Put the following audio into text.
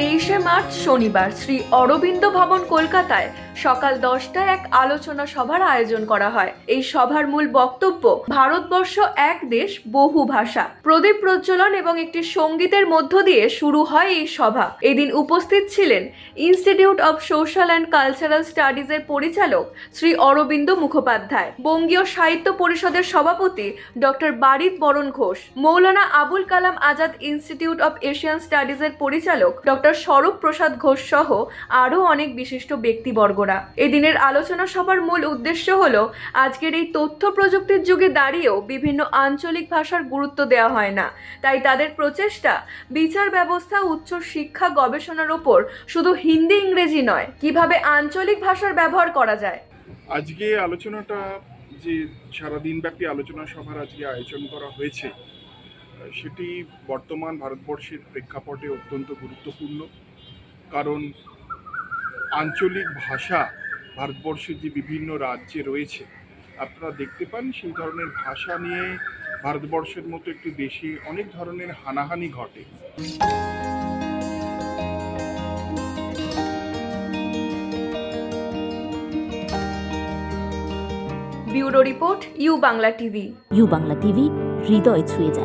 তেইশে মার্চ শনিবার শ্রী অরবিন্দ ভবন কলকাতায় সকাল দশটায় এক আলোচনা সভার আয়োজন করা হয়। এই সভার মূল বক্তব্য, ভারতবর্ষ এক দেশ, বহু ভাষা। প্রদীপ প্রজ্বলন এবং একটি সঙ্গীতের মধ্য দিয়ে শুরু হয় এই সভা। এদিন উপস্থিত ছিলেন institute of social and cultural স্টাডিজের পরিচালক শ্রী অরবিন্দ মুখোপাধ্যায়, বঙ্গীয় সাহিত্য পরিষদের সভাপতি doctor Barik Baran Ghosh, Maulana Abul Kalam Azad institute of Asian স্টাডিজের পরিচালক ডক্টর স্বরূপ প্রসাদ ঘোষ সহ আরও অনেক বিশিষ্ট ব্যক্তিবর্গরা। এদিনের আলোচনা সভার মূল উদ্দেশ্য হল, আজকের এই তথ্য প্রযুক্তির যুগে দাঁড়িয়েও বিভিন্ন আঞ্চলিক ভাষার গুরুত্ব দেওয়া হয় না। তাই তাদের প্রচেষ্টা, বিচার ব্যবস্থা, উচ্চ শিক্ষা, গবেষণার ওপর শুধু হিন্দি, ইংরেজি নয়, কীভাবে আঞ্চলিক ভাষার ব্যবহার করা যায়। আজকে আলোচনাটা যে সারাদিনব্যাপী আলোচনা সভার আজকে আয়োজন করা হয়েছে সেটি বর্তমান ভারতবর্ষের প্রেক্ষাপটে অত্যন্ত গুরুত্বপূর্ণ কারণ আঞ্চলিক ভাষা ভারতবর্ষের যে বিভিন্ন রাজ্যে রয়েছে আপনারা দেখতে পান সেই ধরনের ভাষা নিয়ে ভারতবর্ষের মতো একটি দেশে অনেক ধরনের হানাহানি ঘটে। Bureau report U Bangla TV. U Bangla TV হৃদয় ছুঁয়ে যায়।